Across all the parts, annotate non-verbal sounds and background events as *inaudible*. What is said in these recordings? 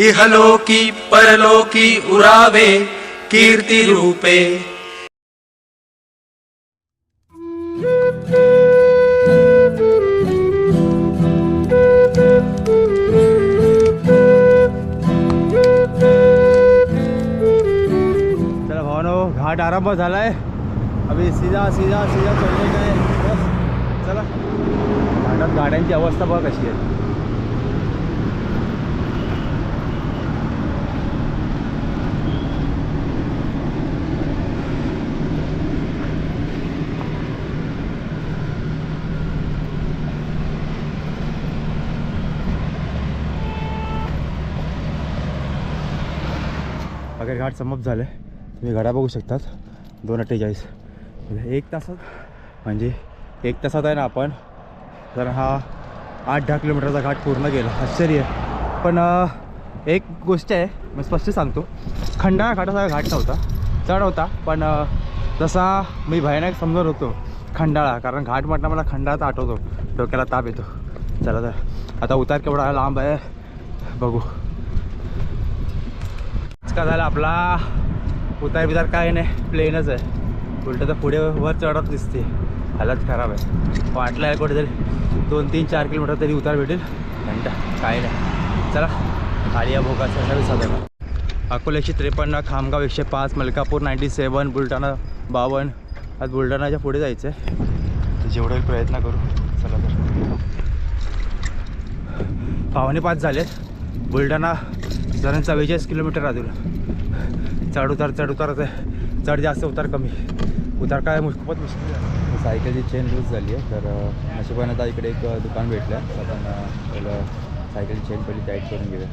इहलोकी परलोकी उरावे कीर्ती रूपे। चला घाट आरंभ झाला आहे अभि सीधा सीधा सीधा चलने का है बस चला. घाटात गाड्यांची अवस्था बघ कशी आहे. अगर घाट समाप्त झाले. तुम्ही घडा बघू शकतात. दोन अठ्ठेचाळीस. एक तासात म्हणजे एक तासात आहे ना आपण. तर हा आठ दहा किलोमीटरचा घाट पूर्ण केला. आश्चर्य. पण एक गोष्ट आहे मी स्पष्ट सांगतो. खंडाळा घाटाचा घाट नव्हता. चढ होता पण जसा मी भयानक समजत होतो खंडाळा. कारण घाट म्हटलं मला खंडाळाच आठवतो. डोक्याला ताप येतो. चला तर. आता उतार केवढा लांब आहे. बघू. का झाला आपला. उतार बितार काय नाही प्लेनच आहे. उलटं तर पुढे वर चढत दिसते. हालत खराब आहे. वाटलं आहे कुठेतरी दोन तीन चार किलोमीटर तरी उतार भेटेल. घंटा काय नाही. चला खाली या भोगाचा सर्व साधन अकोला एकशे त्रेपन्न खामगाव एकशे पाच मलकापूर नाईंटी सेवन बुलढाणा बावन्न आज बुलढाणाच्या पुढे जायचं आहे तर प्रयत्न करू चला तर. पावणे पाच झाले. बुलढाणा जरा चव्वेचाळीस किलोमीटर आजूला चढ उतार चढ उतार चढ जास्त उतार कमी. उतार काय खूपच मुश्किल आहे. सायकलची चेन लूज झाली आहे तर नशिबाने आता इकडे एक दुकान भेटलं आहे. आपण अ, पहिलं सायकलची चेन पहिली टाईट करून घेऊया.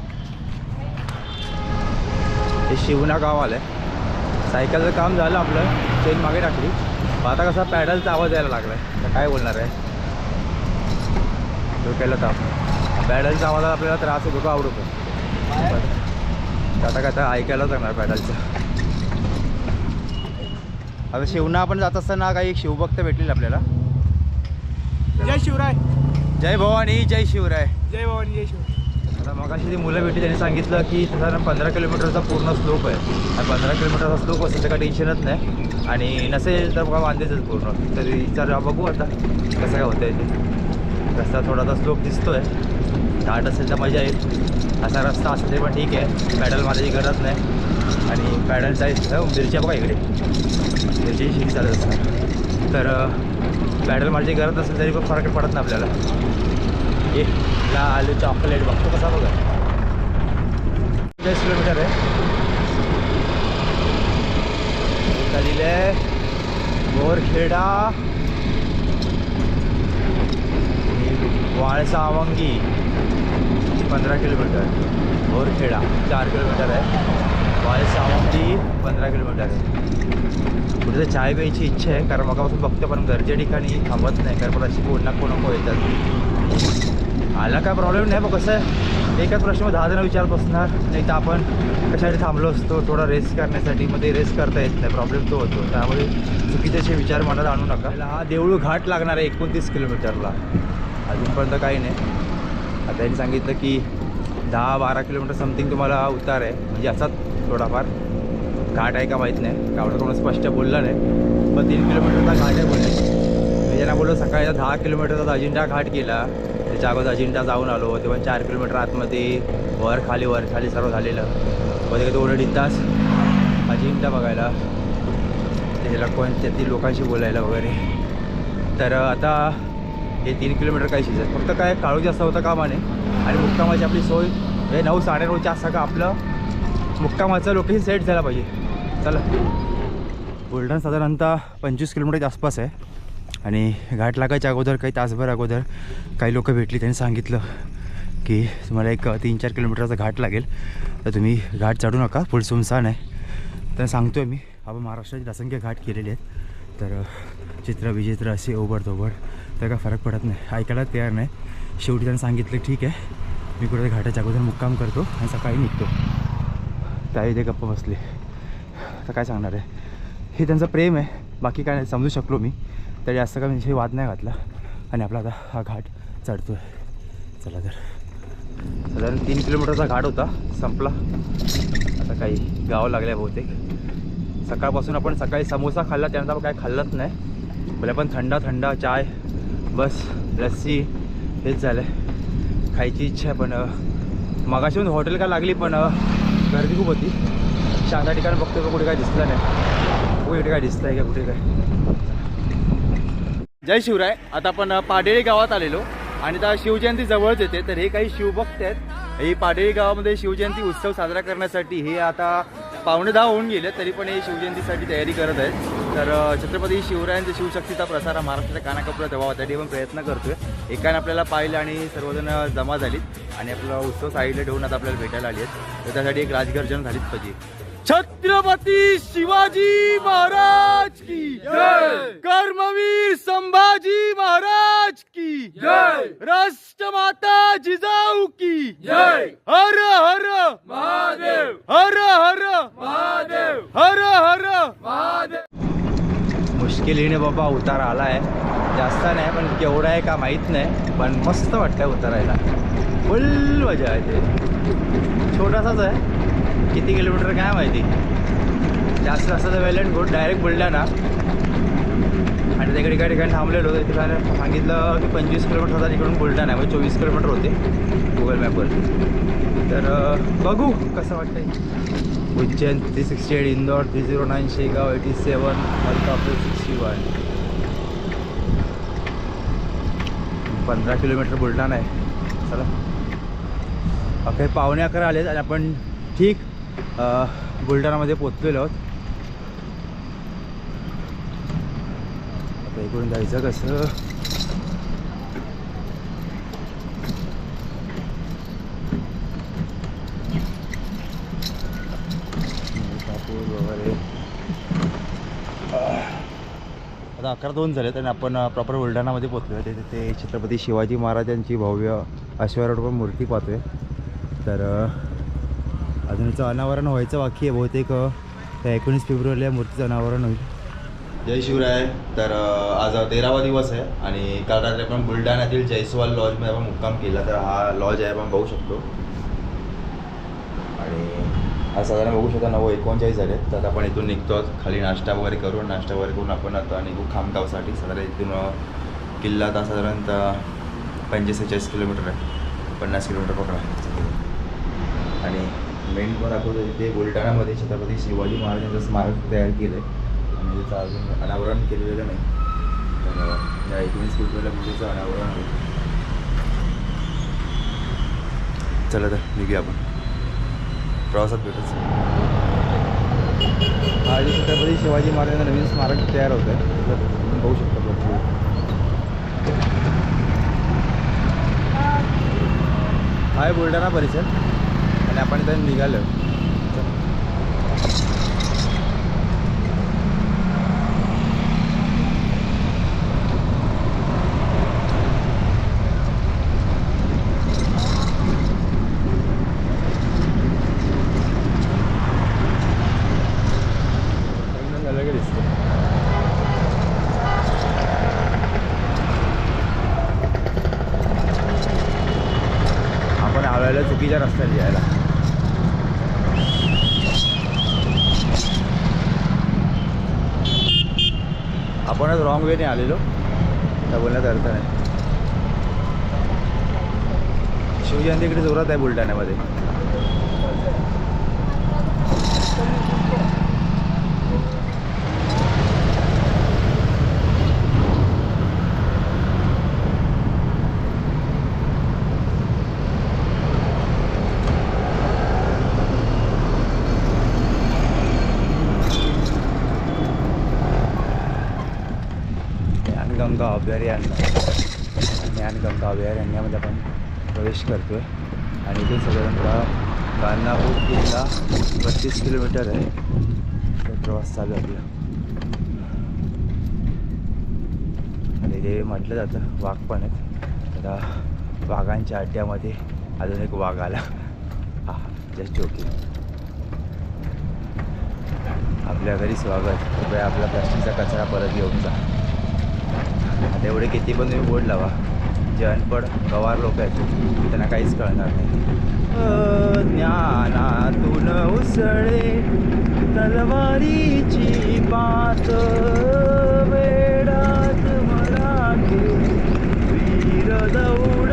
हे शिवना गाव आलं आहे सायकलचं काम झालं आपलं चेन मागे टाकली. पण आता कसा पॅडलचा आवाज यायला लागला आहे तर काय बोलणार आहे? डोक्याला ताप. पॅडलचा आवाज आपल्याला त्रास होतो आवडतो. आता काय आता ऐकायला लागणार पॅडलचं. आता शिवना आपण जात असताना काही एक शिवभक्त भेटलेला आपल्याला. जय शिवराय. जय भवानी जय शिवराय. जय भवानी जय शिवराय. आता मग अशी ती मुलं भेटली त्यांनी सांगितलं की साधारण पंधरा किलोमीटरचा पूर्ण स्लोप आहे. आणि पंधरा किलोमीटरचा स्लोप असेल तर काही टेन्शनच नाही. आणि नसेल तर बघा वांदेच पूर्ण. तरी विचार बघू आता कसं काय होतं ते. रस्ता थोडासा स्लोप दिसतोय. घाट असेल तर मजा येईल. असा रस्ता असते पण ठीक आहे. पॅडल मारायची गरज नाही. आणि पॅडल जायचं मिरच्या बघा इकडे. मिरची शिक चालत असतात तर पॅडल मारायची गरज असेल तरी पण फरक पडत नाही आपल्याला. ये आलू चॉकलेट बघतो कसा बघा. चाळीस किलोमीटर आहे. इथं आहे बोरखेडा वाळसा पंधरा किलोमीटर बोरखेडा चार किलोमीटर आहे. वाळसा अवंगी पंधरा किलोमीटर आहे. कुठे चाय प्यायची इच्छा आहे कारण मगापासून बघतो पण घरच्या ठिकाणी थांबत नाही कारण पण अशी कोण ना कोण नको येतात. आला काय प्रॉब्लेम नाही मग कसं आहे? एकाच प्रश्न दहा जण विचार बसणार नाही तर आपण कशासाठी थांबलो असतो थोडा रेस करण्यासाठी मग ते रेस करता येत नाही प्रॉब्लेम तो होतो. त्यामुळे चुकीचे असे विचार मनात आणू नका. हा देऊळ घाट लागणार आहे एकोणतीस किलोमीटरला. अजूनपर्यंत काही नाही. आता त्यांनी सांगितलं की दहा बारा किलोमीटर समथिंग तुम्हाला उतार आहे. म्हणजे असाच थोडाफार. घाट आहे का माहीत नाही. कावडं कोण स्पष्ट बोललं नाही. पण तीन किलोमीटरचा घाट आहे बोलले. मी ज्यांना बोललो सकाळी दहा किलोमीटरचा अजिंठा घाट केला. त्याच्या अगोदर अजिंठा जाऊन आलो. तेव्हा चार किलोमीटर आतमध्ये वर खाली वर खाली सर्व झालेलं. कधी कधी दोन अडीच तास अजिंठा बघायला त्याला कोण त्यातील लोकांशी बोलायला वगैरे. तर आता हे तीन किलोमीटर काही शिजत. फक्त काय काळू जास्त होतं कामाने. आणि मुक्कामाची आपली सोय हे नऊ साडेनऊच्या असं का आपलं मुक्कामाचं लोकेशन सेट झालं पाहिजे. चला. बुलढाणा साधारणतः पंचवीस किलोमीटरच्या आसपास आहे. आणि घाट लागायच्या अगोदर काही तासभर अगोदर काही लोकं भेटली. त्यांनी सांगितलं की तुम्हाला एक तीन चार किलोमीटरचा घाट लागेल. तर तुम्ही घाट चढू नका. फुल सुमसान आहे. तर सांगतो आहे मी. आपण महाराष्ट्रातील असंख्य घाट केलेले आहेत. तर चित्र विचित्र असे ओबडधोबड. तर काय फरक पडत नाही. ऐकायला तयार नाही. शेवटी त्यांनी सांगितलं ठीक आहे. मी कुठे घाटाच्या अगोदर मुक्काम करतो आणि सकाळी निघतो. त्याही ते गप्प बसले. तर काय सांगणार आहे? हे त्यांचं प्रेम आहे. बाकी काय नाही समजू शकलो मी. तरी जास्त काय विषयी वाद नाही घातला. आणि आपला आता हा घाट चढतो आहे चला तर. साधारण तीन किलोमीटरचा घाट होता. संपला. आता काही गावं लागल्या बहुतेक. सकाळपासून आपण सकाळी समोसा खाल्ला त्यानंतर आपण काय खाल्लंच नाही. भले पण थंडा थंडा चाय बस लस्सी हेच झालं आहे खायची इच्छा आहे पण मगाशी हॉटेल का लागली पण गर्दी खूप होती. शांता ठिकाणी बघतोय का कुठे काय दिसलं नाही. कुठे काय दिसतं आहे का कुठे काय. जय शिवराय. आता आपण पाडेळी गावात आलेलो. आणि आता शिवजयंती जवळच येते तर हे काही शिवभक्त आहेत. हे पाडेळी गावामध्ये शिवजयंती उत्सव साजरा करण्यासाठी हे आता पावणे दहा होऊन गेले तरी पण हे शिवजयंतीसाठी तयारी करत आहेत. तर छत्रपती शिवरायांचा शिवशक्तीचा प्रसार हा महाराष्ट्राच्या कानाकोपऱ्यात व्हावा त्यासाठी आपण प्रयत्न करतोय. एकाने आपल्याला पाहिलं आणि सर्वजण जमा झालीत आणि आपला उत्सव साईडला ठेवून आता आपल्याला भेटायला आली आहेत. तर त्यासाठी एक राजगर्जन झालीच पाहिजे छत्रपती शिवाजी महाराज की जय! कर्मवीर संभाजी महाराज की जय! राष्ट्रमाता जिजाऊ की जय! हर हर महादेव! हर हर महादेव! हर हर महादेव! मुश्किलीने बाबा उतार आलाय. जास्त नाही पण केवढा आहे का माहीत नाही. पण मस्त वाटतंय उतारायला. फुल मजा आहे ते. छोटासाच आहे. किती किलोमीटर काय माहिती? जास्त जास्त तर वेल अँड डायरेक्ट बुलढाणा. आणि तिकडे एका ठिकाणी थांबलेलो होतो. तिथे सांगितलं की पंचवीस किलोमीटर होता तिकडून बुलढाणा. म्हणजे चोवीस किलोमीटर होते गुगल मॅपवर तर बघू कसं वाटतंय. Ujjain three sixty eight Indore three zero nine Shegaon eighty seven Malkapur sixty one पंधरा किलोमीटर बुलढाणा आहे. चला. अखेर पावणे अकरा आलेत आणि आपण ठीक बुलढाणामध्ये पोचलेलो आहोत. आता इकडून जायचं कसं? वगैरे. आता अकरा दोन झालेत आणि आपण प्रॉपर बुलढाणामध्ये पोचलो आहे तिथे ते छत्रपती शिवाजी महाराजांची भव्य अश्वारूढ मूर्ती पाहतोय. तर अजून याचं अनावरण व्हायचं बाकी आहे बहुतेक. त्या एकोणीस फेब्रुवारीला या मूर्तीचं अनावरण होईल. जय शिवराय. तर आज तेरावा दिवस आहे आणि काल रात्री आपण बुलढाण्यातील जयस्वाल लॉजमध्ये आपण मुक्काम केला. तर हा लॉज आहे आपण बघू शकतो. आणि आज साधारण बघू शकता नऊ एकोणचाळीस झाले. तर आपण इथून निघतो. खाली नाश्ता वगैरे करून नाश्ता वगैरे करून आपण आता निघू खामगावसाठी. साधारण इथून किल्ला आता साधारणतः पंचेसेचाळीस किलोमीटर आहे. पन्नास किलोमीटर पकडा. आणि मेन पण दाखवतो तिथे बुलढाण्यामध्ये छत्रपती शिवाजी महाराजांचं स्मारक तयार केलं आहे आणि त्याचं अजून अनावरण केलेलं नाही. तर अ, या एकोणीस फेब्रुवारीला पूजेचं अनावरण होईल चला तर निघूया आपण. प्रवासात भेटूच हा छत्रपती शिवाजी महाराजांचं नवीन स्मारक तयार होतं आहे. तुम्ही बघू शकता हाय आहे बुलढाणा परिसर. आणि आपण इथं निघालो झालं का दिसतं आपण आलेल्या चुकीच्या रस्त्याने यायला आपणच रॉंग वेने आलेलो. त्या बोलण्यात अर्थ नाही. शिवजयंती इकडे जोरात आहे बुलढाण्यामध्ये ज्ञानगंगा अभयारण्य ज्ञानगंगा अभयारण्यामध्ये आपण प्रवेश करतो आहे आणि इथे साधारणतः गाणगापूर किल्ला बत्तीस किलोमीटर आहे. तो प्रवास चालू आहे आपला. आणि ते म्हटलं जातं वाघ पण आहेत. आता वाघांच्या अड्ड्यामध्ये अजून एक वाघ आला. हा जस्ट ओके आपल्या घरी स्वागत. कृपया आपला प्लास्टिकचा कचरा परत घेऊन जा. आता एवढे किती पण तुम्ही बोर्ड लावा. जे अनपड गवार लोक आहेत. त्यांना काहीच कळणार नाही. ज्ञानातून उसळे तलवारीची पात. वेडात मराठे वीर दौड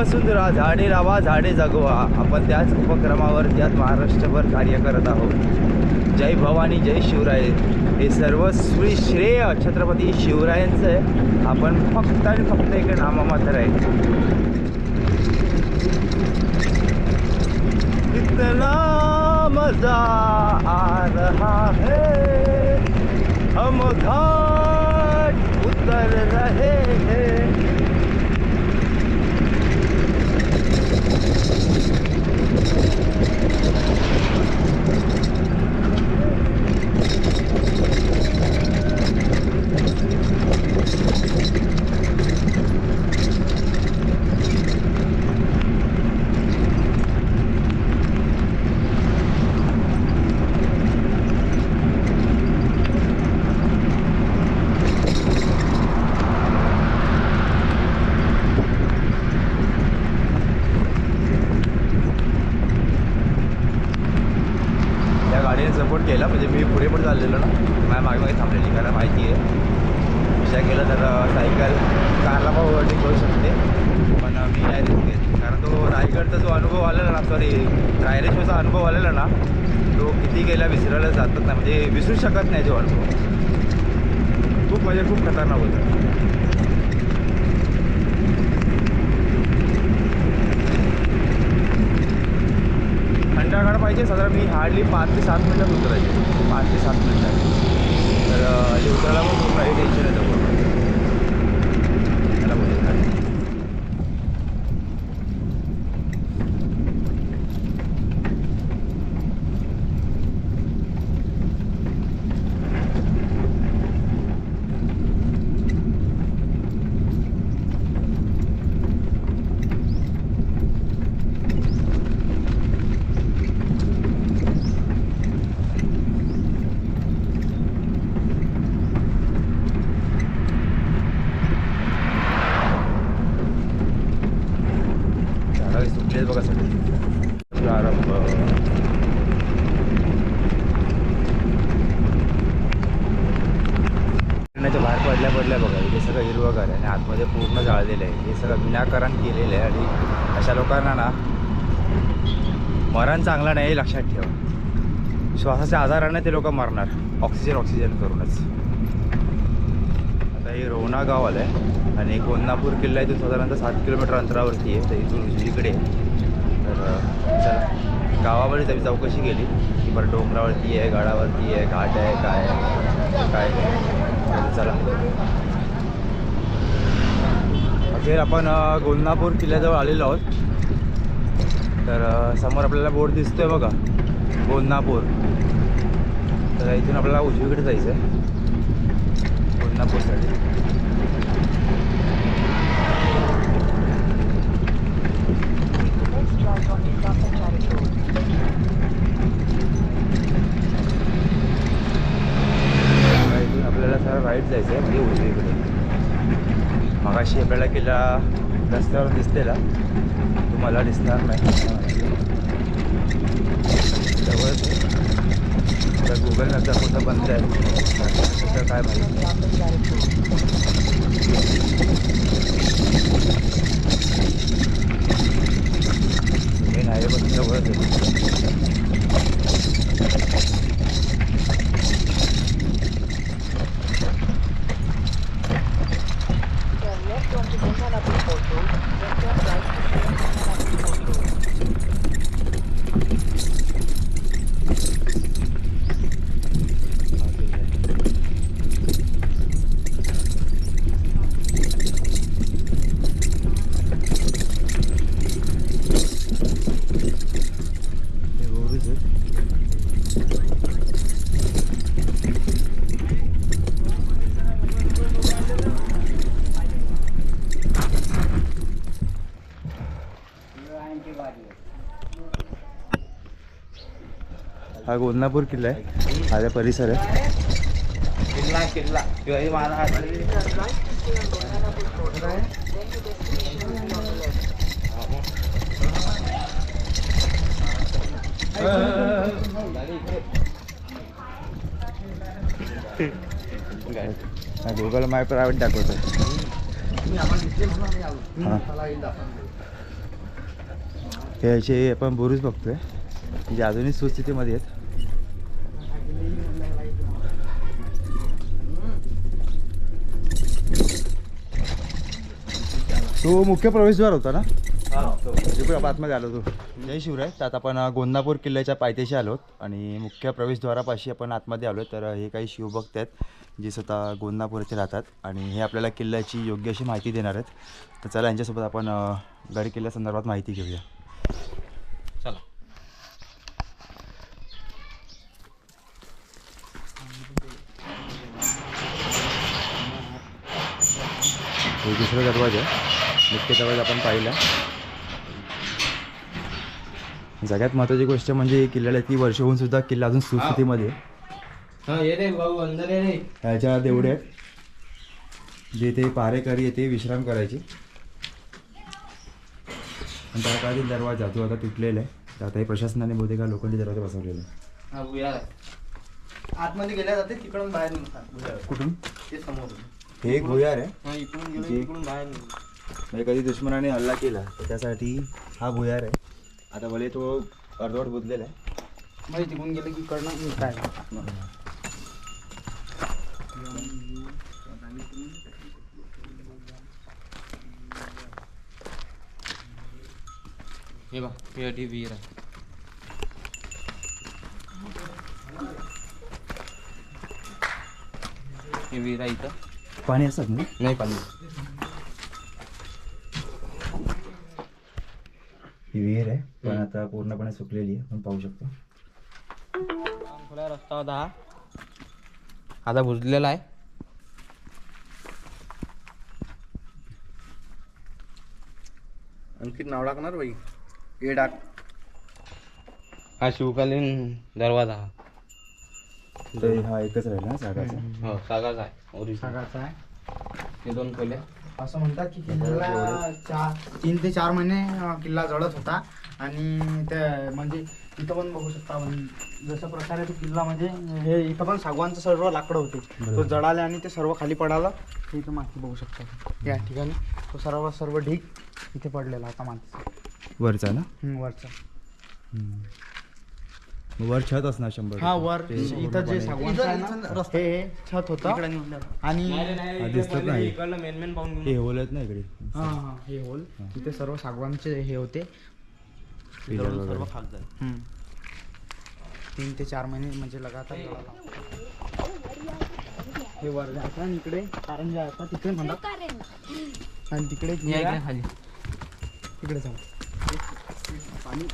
वसुंधरा झाडे लावा झाडे जगवा. आपण त्याच उपक्रमावर त्यात महाराष्ट्रभर कार्य करत आहोत. जय भवानी जय शिवराय. हे सर्व श्री श्रेय छत्रपती शिवरायांचं आहे. आपण फक्त आणि फक्त एक नाममात्र आहे. इतना मजा आ रहा है हम घाट उतर रहे हैं या गाडीने सपोर्ट केला म्हणजे मी पुढे पण चाललेलो ना माझ्या मागे मागे थांबलेली कारण माहिती आहे विचार केला तर अं, सायकल कारला पण ओव्हरटेक करू शकते पण अं, मी नाही रिस्क घेत कारण तो रायगडचा जो अनुभव आलेला ना सॉरी रायरेश्वरचा अनुभव आलेला ना तो किती गेला विसरायला जातच नाही म्हणजे विसरू शकत नाही तो अनुभव. खूप म्हणजे खूप खतरनाक होता. खंडागड पाहिजे साधारण मी हार्डली पाच ते सात मिनटात उतरायचे. पाच ते सात मिनटात. तर उतरायला पण खूप काही टेन्शन येतं पूर्ण त्याला बोलत नाही. झाडं सुटलेत बघा सगळे प्रारंभ फिरण्याच्या बाहेर पडल्या पडल्या बघा हे सगळं हिरवगार आहे आणि आतमध्ये पूर्ण जाळलेलं आहे. हे सगळं विनाकारण केलेलं आहे आणि अशा लोकांना ना मरण चांगलं नाही हे लक्षात ठेवा. श्वासाच्या आजाराने ते लोक मरणार. ऑक्सिजन ऑक्सिजन करूनच. आता हे रोहना गाव आलं आहे आणि कोल्हापूर किल्ला इथून साधारणतः सात किलोमीटर अंतरावरती आहे. तर इथून उजवीकडे तर चला. गावामध्ये त्याची चौकशी केली. की बरं डोंगरावरती आहे गाडावरती आहे घाट आहे काय आहे, काय चला. अखेर आपण अं, गोंदापूर किल्ल्याजवळ आलेलो आहोत. तर समोर आपल्याला बोर्ड दिसतोय बघा गोंदापूर तर इथून आपल्याला उजवीकडे जायचं आहे गोंदापूरसाठी Next right on Indapatari Road. आता इथून आपल्याला सरळ राईट जायचं आहे म्हणजे उजवीकडे तिला रस्त्यावर दिसतेला तुम्हाला दिसणार नाही. जवळच तर गुगल नंतर कुठं बंद आहे? कुठं काय माहिती? हा गोंदनापूर किल्ला आहे. हा त्या परिसर आहे. किल्ला किल्ला. शिवाजी महाराज. हा गुगल मॅप प्रायव्हेट दाखवतो हे. असे आपण बुरुज बघतोय. जे अजूनही सुस्थितीमध्ये आहेत. तो मुख्य प्रवेशद्वार होता ना? आपण आतमध्ये आलो होतो जय शिवराय. तर आता आपण गोंदापूर किल्ल्याच्या पायथ्याशी आलो आणि मुख्य प्रवेशद्वारापाशी आपण आतमध्ये आलो तर हे काही शिवभक्त आहेत जे स्वतः गोंदापूर येथे राहतात आणि हे आपल्याला किल्ल्याची योग्य अशी माहिती देणार आहेत. तर चला यांच्यासोबत आपण गड किल्ल्यासंदर्भात माहिती घेऊया. चला. हे दुसरा दरवाजा मुख्य दरवाजा आपण पाहिला. सगळ्यात महत्त्वाची गोष्ट म्हणजे किल्ल्याला ती वर्ष होऊन सुद्धा किल्ला अजून सुस्थितीमध्ये. हा ह्याच्या देवडे आहेत. जे ते पहारेकरी येते विश्राम करायचे. आणि त्या काळातील दरवाजा जो आता तुटलेला आहे. तर आता हे प्रशासनाने बहुतेक लोखंडी दरवाजा बसवलेला आहे. आतमध्ये गेल्या जाते तिकडून बाहेर कुठून? ते समोर हे भुयार आहे. इकडून जे- गेलं इकडून बाहेर म्हणजे कधी दुश्मनाने हल्ला केला तर त्यासाठी हा भुयार आहे. आता भले तो अर्धवट बुजलेला आहे. म्हणजे तिकडून गेलं की कडनं काय. हे बा हे विहीर आहे. हे विहीर आहे इथं. पाणी असतात ना? नाही पाणी. ही विहीर आहे. पण आता पूर्णपणे सुकलेली आहे. आपण पाहू शकतो. खुला रस्ता होता हा. आता बुजलेला आहे. आणखी नाव टाकणार बाई? हे टाक हा शिवकालीन दरवाजा हा. तर हा एकच राहिला ना जागाचा हो सागाचा आहे. ओरिजिनल. आहे. हे दोन खोल्या. असं म्हणतात की किल्ला चार तीन ते चार महिने किल्ला जळत होता. आणि ते म्हणजे इथं पण बघू शकता जशा प्रकारे तो किल्ला म्हणजे हे इथं पण सागवानचं सर्व लाकडं होते. तो जळाले आणि ते सर्व खाली पडालं. हे इथं माती बघू शकता. या ठिकाणी तो सर्व सर्व ढीक इथे पडलेला होता मातीचा. वरचा ना? वरचा. वर छत असणार शंभर हा. वर. ते इथं जे पूर्णपणे- सागवानचं आहे ना हे हे छत होतं. आणि हा, दिसतच नाही. इकडलं मेन मेन पाहून हे होलत ना इकडे? हा हा हे होल. तिथे सर्व सागवानचे हे होते. सर्व वगैरे खाली. तीन ते चार महिने म्हणजे लगातार. हे. वर जायचं आणि इकडे कारण जायचं तिकडे म्हणतात. आणि तिकडे. खाली. तिकडे जाऊ. पाणी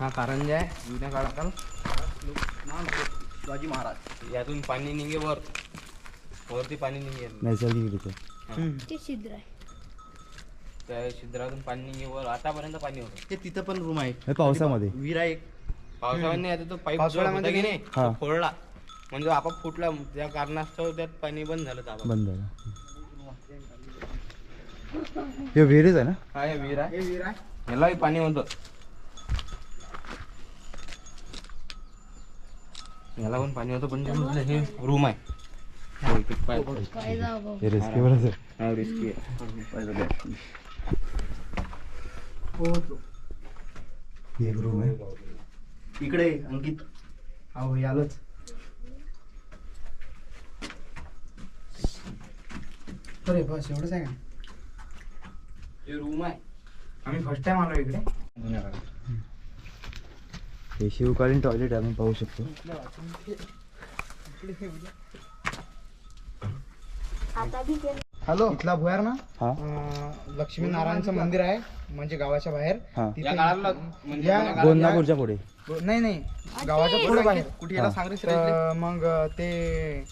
हा कारंजा आहे जुन्या काळात शिवाजी महाराज. यातून पाणी निघे वर. वरती पाणी निघेल. नैसर्गिकरित्या ते छिद्र आहे. त्या छिद्रातून पाणी निघे वर. आतापर्यंत पाणी होतं. ते तिथं पण रूम आहे. पावसामध्ये. विहीर आहे एक. पावसाळ्याने आता तो पाईप पावसाळ्यामध्ये की नाही फोडला. म्हणजे तो आपाप फुटला. त्या कारणास्तव त्यात पाणी बंद झालं. बंद झाला. हे विहिरीच आहे ना? हा हे विहीर आहे. हे विहीर आहे. ह्यालाही पाणी होतं. ह्याला पण पाणी होतं पण म्हटलं हे रूम आहे. हे रिस्की बरं हा रिस्की आहे. एक रूम आहे. इकडे अंकित. हो यालोच अरे बस एवढंच आहे का? रूम आहे. आम्ही फर्स्ट टाइम आलो इकडे. हे शिवकालीन टॉयलेट आहे आपण पाहू शकतो. आता भी केलं हॅलो. इथला भुयार ना? हा. लक्ष्मीनारायणचं मंदिर आहे म्हणजे गावाच्या बाहेर. हा. तिथे- म्हणजे गोंदापूरच्या पुढे. नाही नाही. गावाच्या पुढे बाहेर. कुठे मग ते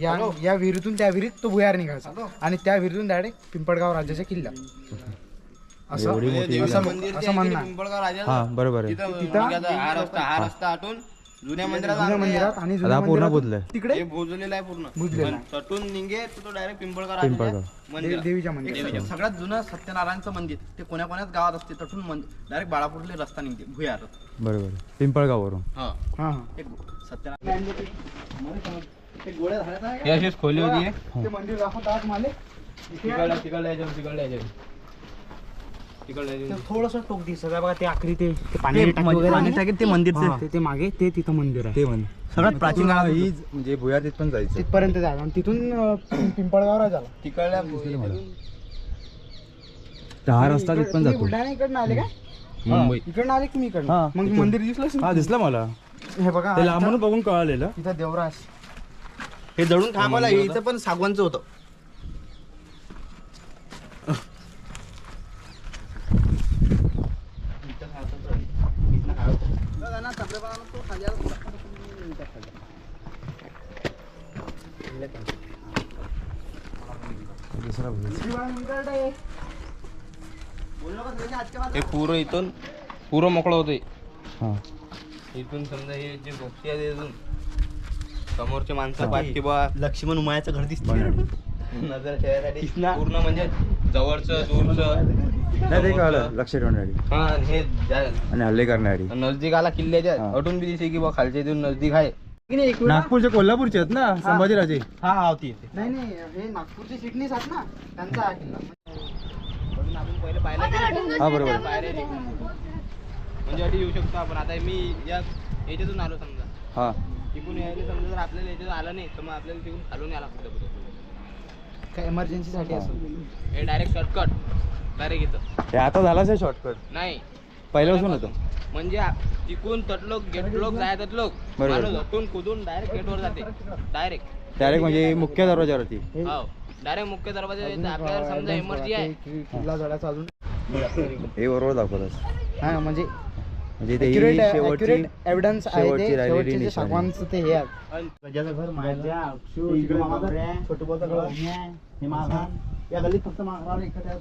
या या विहिरीतून त्या विहिरीत तो भुयार निघायचा. आणि त्या विहिरीतून डायरेक्ट पिंपळगाव राज्याच्या किल्ल्यात. असं एवढी मोठी असं विहीर असं म्हणणं आहे. पिंपळगाव राजा हा बरोबर आहे. तिथं? हा रस्ता हा रस्ता आटून जुन्या मंदिरात जुन्या आणलं मंदिरात आणि आता जुन्या पूर्ण मंदिरात बुजलाय. तिकडे? हे भोजलेलं आहे पूर्ण. बुजलेलं पण तटून निघे तर तो डायरेक्ट पिंपळगाव पिंपळगाव. राजाच्या देव- मंदिरात देवीच्या मंदिरात एक सगळ्यात जुनं सत्यनारायणचं मंदिर. ते कोण्या कोण्यात गावात असते तटून डायरेक्ट बाळापूरले रस्ता निघते भुयार. बरोबर आहे. पिंपळगाववरून. हा. हा हा. एक सत्यनारायण. ते गोळ्या ही अशीच खोली होती. ते मंदिर दाखवतात मला तिकडल्या तिकडल्या याच्यावर तिकडल्या याच्यावर थोडस टोक दिसत. आहे बघा ते आखरी ते ते पाण्याची टाकी ते वगैरे पाणी आहे. टाकीत ते मंदिरचे हा, ते- ते मागे ते तिथं मंदिर आहे. ते सगळ्यात प्राचीन ही म्हणजे भुयार तिथपर्यंत जायचं. तिथपर्यंत आणि तिथून अं, पिंपळगाव राजाला तिकडल्या हा रस्ता तिथपर्यंत तुम्ही जातो. बुलढाणा इकडनं आले का? मुंबई. इकडनं आले की मी इकडनं? हा, मग इकडून. मंदिर दिसलं हा दिसला मला. हे बघा ते लांबून बघून कळालेलं. तिथं देवराज. हे दळून थांबवलं इथं पण सागवानचं होतं दुसरा भुयार. हे पुरं इथून पुरं मोकळं होते हा. इथून समजा हे जे गोष्टी आहेत इथून समोरचे माणसं. पाठ किंवा लक्ष्मण उमायाचं घर दिसते नजर ठेवायसाठी पूर्ण म्हणजे जवळचं दूरचं नाही ते कळालं लक्ष ठेवण्यासाठी हा आणि हे आणि हल्ले करण्यासाठी नजदीक आला किल्ल्याच्या हा. अटून बी दिसे की बा खालच्या इथून नजदीक आहे. नागपूरचे कोल्हापूरचे आहेत ना संभाजीराजे. हा हा होती इथे नाही नाही हे नागपूरचे चिटणीस आहेत ना त्यांचा हा किल्ला म्हणून आपण पहिले हा बरोबर. म्हणजे अटी येऊ शकतो आपण. आता मी या याच्यातून आलो समजा. हा. तिकून यायला समजा जर आपल्याला याच्यातून आलं नाही तर मग आपल्याला तिकून खालून यायला लागतं. काय इमर्जन्सीसाठी असं? हे डायरेक्ट शॉर्टकट डायरेक्ट येतं हे आता झालाच आहे शॉर्टकट नाही. पहिल्यापासून होतं म्हणजे आ- तिकून तटलोक गेटलोक जायत लोक बरोबर. माणूस हटून कुदून डायरेक्ट गेटवर जाते. डायरेक्ट डायरेक्ट म्हणजे मुख्य दरवाजावरती. हो. डायरेक्ट मुख्य दरवाजा येतं. आपल्याला समजा इमर्जी आहे. अजून हे बरोबर दाखवतात हा म्हणजे म्हणजे ते ही accurate- शेवटची accurate evidence आहे शेवटची ते राहिलेली शेवटचे जे निशाणी. सागवानचं ते हे आहे. गजाचं घर माझ्या छोटू बोलतं घर हे माझा या गल्लीत फक्त एकटं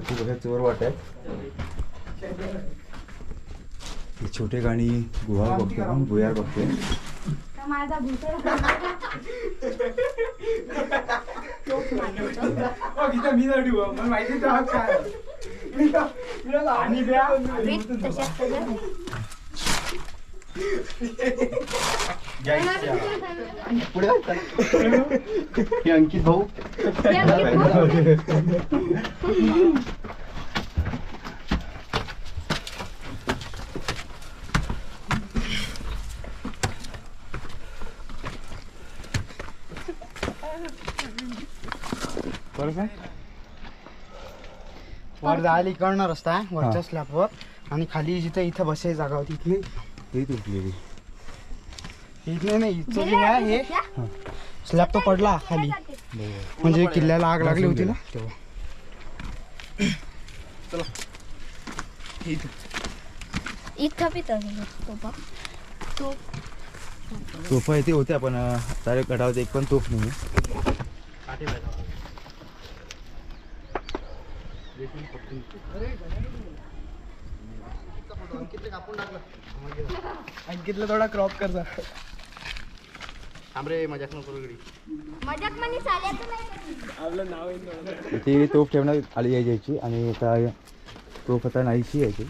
तू बघा चोर वाट आहे हे छोटे गाणी गुहा बघतो ना भुयार बघतोय माझा सगळं पुढे? हे अंकित भाऊ. वर जायला इकडनं रस्ता आहे वरच्या स्लॅबवर आणि खाली जिथे इथं बसायची जागा होती इथली. तुटलेली इथले नाही इथं जे आहे हे. स्लॅब तो पडला खाली. म्हणजे किल्ल्याला आग लागली होती ना? तेव्हा इथं. तो तोफा इथे होत्या पण सारे गटावरती एक पण तोफ नाही. *laughs* अंकितला थोडा क्रॉप करता थांब रे मजाक नको करू. मजाक म्हणे चालायचं नाही. ती तोफ ठेवण्यात आली आहे यायची आणि आता तोफ आता नाहीशी यायची.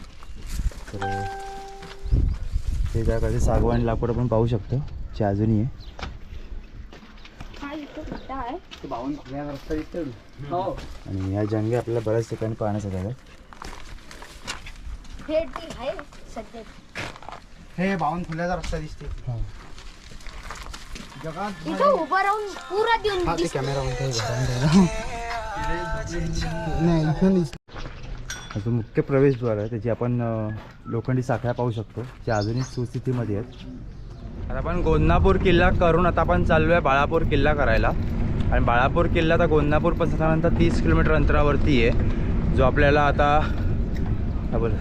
तर ते त्याकडे सागवान लाकूड आपण पाहू शकतो जे अजूनही आहे. हा इथं आहे. आणि या जंगे आपल्याला बऱ्याच ठिकाणी पाहण्यात येतात हे ती आहे सध्या. हे बावन्न फुल्याचा रस्ता दिसते. इथं उभं राहून पुरा देऊन ते दिसतं. कॅमेरा म्हणते नाही इथून दिसत जो मुख्य प्रवेशद्वार आहे त्याची आपण लोखंडी साखळ्या पाहू शकतो जे अजूनही सुस्थितीमध्ये आहेत आता आपण गोंदनापूर किल्ला करून आता आपण चाललो आहे बाळापूर किल्ला करायला आणि बाळापूर किल्ला आता गोंदनापूर पसरल्यानंतर तीस किलोमीटर अंतरावरती आहे जो आपल्याला आता बोल